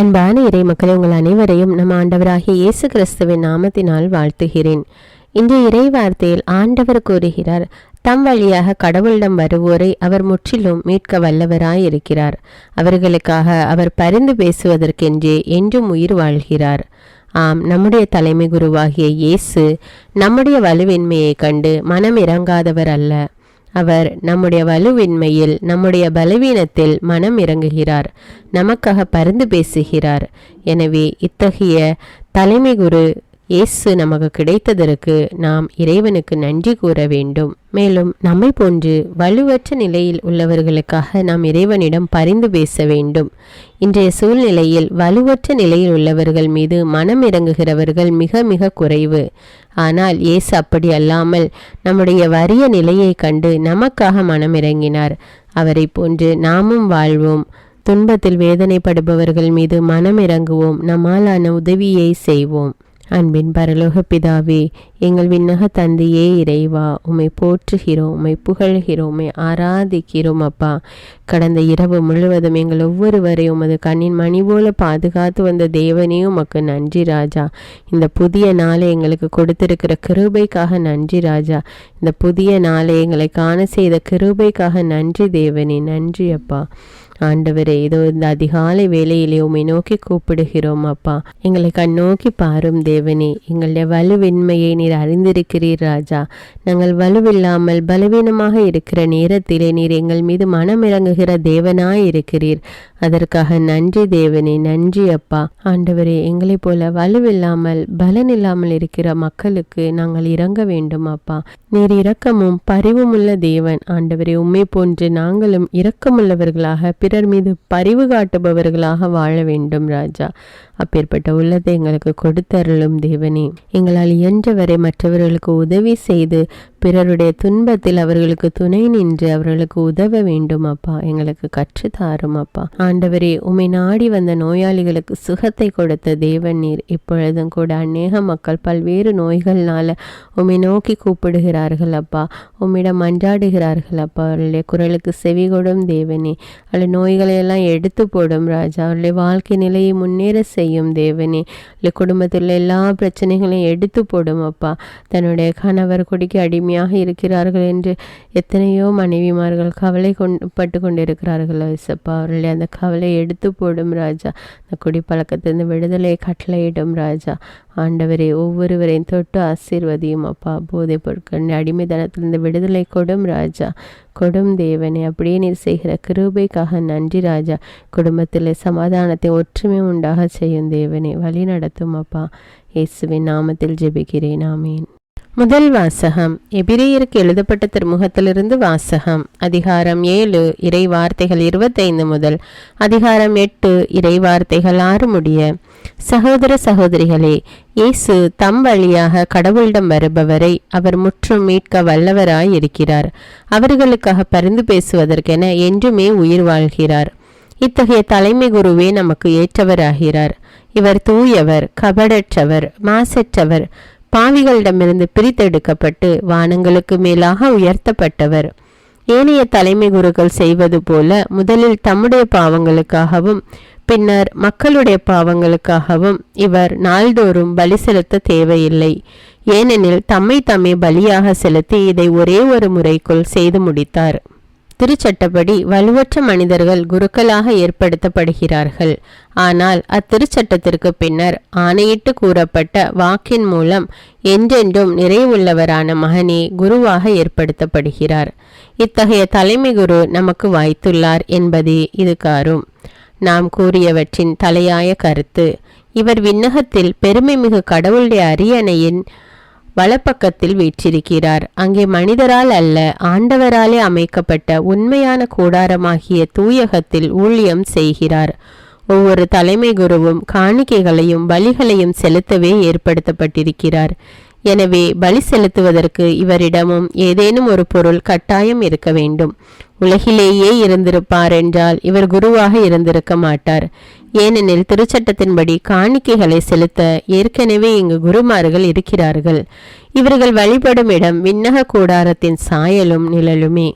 அன்பான இறை மக்களே உங்கள் அனைவரையும் நம் ஆண்டவராகிய இயேசு கிறிஸ்துவின் நாமத்தினால் வாழ்த்துகிறேன். இன்று இறை வார்த்தையில் ஆண்டவர் கூறுகிறார் தம் வழியாக கடவுளிடம் வருவோரை அவர் முற்றிலும் மீட்க வல்லவராய் இருக்கிறார் அவர்களுக்காக அவர் பரிந்து பேசுவதற்கென்றே என்றும் உயிர் வாழ்கிறார். ஆம் நம்முடைய தலைமை குருவாகிய இயேசு நம்முடைய வலுவின்மையைக் கண்டு மனம் இறங்காதவர் அல்ல. அவர் நம்முடைய வலுவின்மையில் நம்முடைய பலவீனத்தில் மனம் இறங்குகிறார். நமக்காக பரிந்து பேசுகிறார். எனவே இத்தகைய தலைமை குரு இயேசு நமக்கு கிடைத்ததற்கு நாம் இறைவனுக்கு நன்றி கூற வேண்டும். மேலும் நம்மை போன்று வலுவற்ற நிலையில் உள்ளவர்களுக்காக நாம் இறைவனிடம் பரிந்து பேச வேண்டும். இன்றைய சூழ்நிலையில் வலுவற்ற நிலையில் உள்ளவர்கள் மீது மனம் இறங்குகிறவர்கள் மிக மிக குறைவு. ஆனால் இயேசு அப்படி அல்லாமல் நம்முடைய வறிய நிலையை கண்டு நமக்காக மனம் இறங்கினார். அவரை போன்று நாமும் வாழ்வோம். துன்பத்தில் வேதனைப்படுபவர்கள் மீது மனம் இறங்குவோம். நம்மாலான உதவியை செய்வோம். அன்பின் பரலோக பிதாவே எங்கள் விண்ணக தந்தையே இறைவா உம்மை போற்றுகிறோம் உமை புகழ்கிறோம் உமை ஆராதிக்கிறோம் அப்பா. கடந்த இரவு முழுவதும் எங்கள் ஒவ்வொருவரையும் உமது கண்ணின் மணி போல பாதுகாத்து வந்த தேவனே உமக்கு நன்றி ராஜா. இந்த புதிய நாளை எங்களுக்கு கொடுத்திருக்கிற கிருபைக்காக நன்றி ராஜா. இந்த புதிய நாளை எங்களை காண செய்த கிருபைக்காக நன்றி தேவனே நன்றி அப்பா. ஆண்டவரே இதோ இந்த அதிகாலை வேலையிலே உண்மை நோக்கி கூப்பிடுகிறோம் அப்பா. எங்களை கண்ணோக்கி பாரும் தேவனே. எங்களுடைய வலுவின்மையை நீர் அறிந்திருக்கிறீர் ராஜா. நாங்கள் வலுவில்லாமல் பலவீனமாக இருக்கிற நேரத்திலே நீர் எங்கள் மீது மனம் இறங்குகிற தேவனாய் இருக்கிறீர். அதற்காக நன்றி தேவனே நன்றி அப்பா. ஆண்டவரே எங்களைப் போல வலுவில்லாமல் பலன் இல்லாமல் இருக்கிற மக்களுக்கு நாங்கள் இறங்க வேண்டும் அப்பா. நீர் இரக்கமும் பரிவுமுள்ள தேவன். ஆண்டவரே உண்மை போன்று நாங்களும் இரக்கமுள்ளவர்களாக பிறர் மீது பரிவு காட்டுபவர்களாக வாழ வேண்டும் ராஜா. அப்பேற்பட்ட உள்ளத்தை எங்களுக்கு கொடுத்தருளும் தேவனே. எங்களால் இயன்றவரை மற்றவர்களுக்கு உதவி செய்து பிறருடைய துன்பத்தில் அவர்களுக்கு துணை நின்று அவர்களுக்கு உதவ வேண்டும் அப்பா. எங்களுக்கு கற்று தாரும் அப்பா. ஆண்டவரே உமை நாடி வந்த நோயாளிகளுக்கு சுகத்தை கொடுத்த தேவன் நீர். இப்பொழுதும் கூட அநேக மக்கள் பல்வேறு நோய்கள்னால உமை நோக்கி கூப்பிடுகிறார்கள் அப்பா. உம்மிடம் அன்றாடுகிறார்கள் அப்பா. அவருடைய குரலுக்கு செவி கொடும் தேவனே. அல்ல நோய்களை எல்லாம் எடுத்து போடும் ராஜா. அவருடைய வாழ்க்கை நிலையை முன்னேற செய்யும் தேவனே. இல்லை குடும்பத்தில் எல்லா பிரச்சனைகளையும் எடுத்து போடும் அப்பா. தன்னுடைய கணவர் குடிக்க அடிமையாக இருக்கிறார்கள் என்று எத்தனையோ மனைவிமார்கள் கவலை கொண்டு பட்டு கொண்டிருக்கிறார்கள் இசப்பா அவர்களே. அந்த கவலை எடுத்து போடும் ராஜா. அந்த குடிப்பழக்கத்திலிருந்து விடுதலை கட்டளையிடும் ராஜா. ஆண்டவரே ஒவ்வொருவரையும் தொட்டு ஆசீர்வதியும் அப்பா. போதை பொருட்கள் அடிமைத்தனத்திலிருந்து விடுதலை கொடும் ராஜா. கொடும் தேவனே அப்படியே நீர் செய்கிற கிருபைக்காக நன்றி ராஜா. குடும்பத்தில் சமாதானத்தை ஒற்றுமை உண்டாக செய்யும் தேவனே. வழி நடத்தும் அப்பா. இயேசுவின் நாமத்தில் ஜெபிக்கிறேன். ஆமீன். முதல் வாசகம். எபிரேயருக்கு எழுதப்பட்ட திருமுகத்திலிருந்து வாசகம். அதிகாரம் ஏழு இறை வார்த்தைகள் இருபத்தைந்து முதல். அதிகாரம் எட்டு இறை வார்த்தைகள் ஆறு முடிய. சகோதர சகோதரிகளே இயேசு தம் வழியாக கடவுளிடம் வருபவரை அவர் முற்றும் மீட்க வல்லவராய் இருக்கிறார் அவர்களுக்காக பரிந்து பேசுவதற்கென என்றுமே உயிர் வாழ்கிறார். இத்தகைய தலைமை குருவே நமக்கு ஏற்றவராகிறார். இவர் தூயவர் கபடற்றவர் மாசற்றவர். பாவிகளிடமிருந்து பிரித்தெடுக்கப்பட்டு வானங்களுக்கு மேலாக உயர்த்தப்பட்டவர். ஏனைய தலைமை குருக்கள் செய்வது போல முதலில் தம்முடைய பாவங்களுக்காகவும் பின்னர் மக்களுடைய பாவங்களுக்காகவும் இவர் நாள்தோறும் பலி செலுத்த தேவையில்லை. ஏனெனில் தம்மை தம்மை பலியாக செலுத்தி இதை ஒரே ஒரு முறைக்குள் செய்து முடித்தார். திருச்சட்டப்படி வலுவற்ற மனிதர்கள் குருக்களாக ஏற்படுத்தப்படுகிறார்கள். ஆனால் அத்திருச்சட்டத்திற்கு பின்னர் ஆணையிட்டு கூறப்பட்ட வாக்கின் மூலம் என்றென்றும் நிறைவுள்ளவரான மகனே குருவாக ஏற்படுத்தப்படுகிறார். இத்தகைய தலைமை குரு நமக்கு வாய்த்துள்ளார் என்பதே இது காரும். நாம் கூறியவற்றின் தலையாய கருத்து இவர் விண்ணகத்தில் பெருமைமிகு கடவுளுடைய அரியணையின் வலப்பக்கத்தில் வீற்றிருக்கிறார். அங்கே மனிதரால் அல்ல ஆண்டவராலே அமைக்கப்பட்ட உண்மையான கூடாரமாகிய தூயகத்தில் ஊழியம் செய்கிறார். ஒவ்வொரு தலைமை குருவும் காணிக்கைகளையும் பலிகளையும் செலுத்தவே ஏற்படுத்தப்பட்டிருக்கிறார். எனவே பலி செலுத்துவதற்கு இவரிடமும் ஏதேனும் ஒரு பொருள் கட்டாயம் இருக்க வேண்டும். உலகிலேயே இருந்திருப்பார் என்றால் இவர் குருவாக இருந்திருக்க மாட்டார். ஏனெனில் திருச்சட்டத்தின்படி காணிக்கைகளை செலுத்த ஏற்கனவே இங்கு குருமார்கள் இருக்கிறார்கள். இவர்கள் வழிபடும் இடம் விண்ணக கூடாரத்தின் சாயலும் நிழலுமே.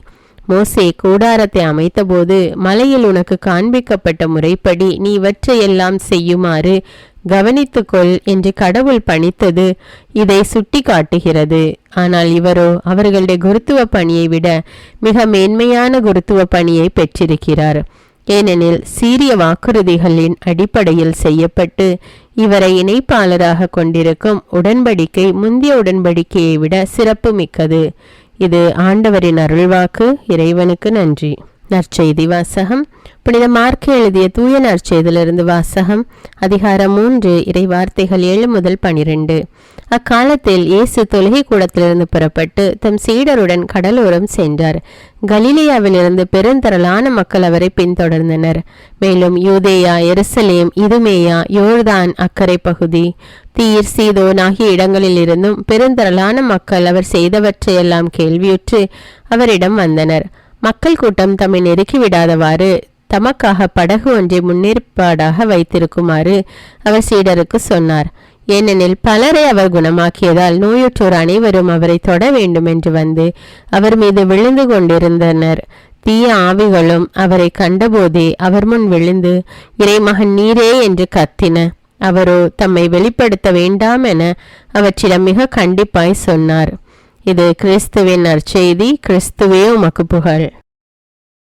மோசே கூடாரத்தை அமைத்தபோது மலையில் உனக்கு காண்பிக்கப்பட்ட முறைப்படி நீ இவற்றையெல்லாம் செய்யுமாறு கவனித்துக்கொள் என்று கடவுள் பணித்தது இதை சுட்டி காட்டுகிறது ஆனால் இவரோ அவர்களுடைய குருத்துவ பணியை விட மிக மேன்மையான குருத்துவ பணியை பெற்றிருக்கிறார். ஏனெனில் சீரிய வாக்குறுதிகளின் அடிப்படையில் செய்யப்பட்டு இவரை இணைப்பாளராக கொண்டிருக்கும் உடன்படிக்கை முந்தைய உடன்படிக்கையை விட சிறப்பு மிக்கது இது ஆண்டவரின் அருள்வாக்கு. இறைவனுக்கு நன்றி. நற்செய்தி வாசகம். புனித மார்க்கு எழுதிய தூய நற்செய்திலிருந்து வாசகம் அதிகாரம் மூன்று இறை வார்த்தைகள் ஏழு முதல் பனிரெண்டு. அக்காலத்தில் இயேசு தொழுகை கூடத்திலிருந்து புறப்பட்டு தம் சீடருடன் கடலோரம் சென்றார். கலிலியாவிலிருந்து பெருந்திரளான மக்கள் அவரை பின்தொடர்ந்தனர். மேலும் யூதேயா எருசலேம் இதுமேயா யோர்தான் அக்கறை பகுதி தீர் சீதோன் ஆகிய இடங்களில் இருந்தும் பெருந்திரளான மக்கள் அவர் செய்தவற்றையெல்லாம் கேள்வியுற்று அவரிடம் வந்தனர். மக்கள் கூட்டம் தம்மை நெருக்கிவிடாதவாறு தமக்காக படகு ஒன்றை முன்னேற்பாடாக வைத்திருக்குமாறு அவர் சீடருக்கு சொன்னார். ஏனெனில் பலரை அவர் குணமாக்கியதால் நோயுற்றோர் அனைவரும் அவரை தொட வேண்டும் என்று வந்து அவர் மீது விழுந்து கொண்டிருந்தனர். தீய ஆவிகளும் அவரை கண்டபோதே அவர் முன் விழுந்து இறைமகன் நீரே என்று கத்தின. அவரோ தம்மை வெளிப்படுத்த வேண்டாம் என அவற்றிடம் மிக கண்டிப்பாய் சொன்னார். இது கிறிஸ்துவின் நற்செய்தி. கிறிஸ்துவே உமக்கு புகழ்.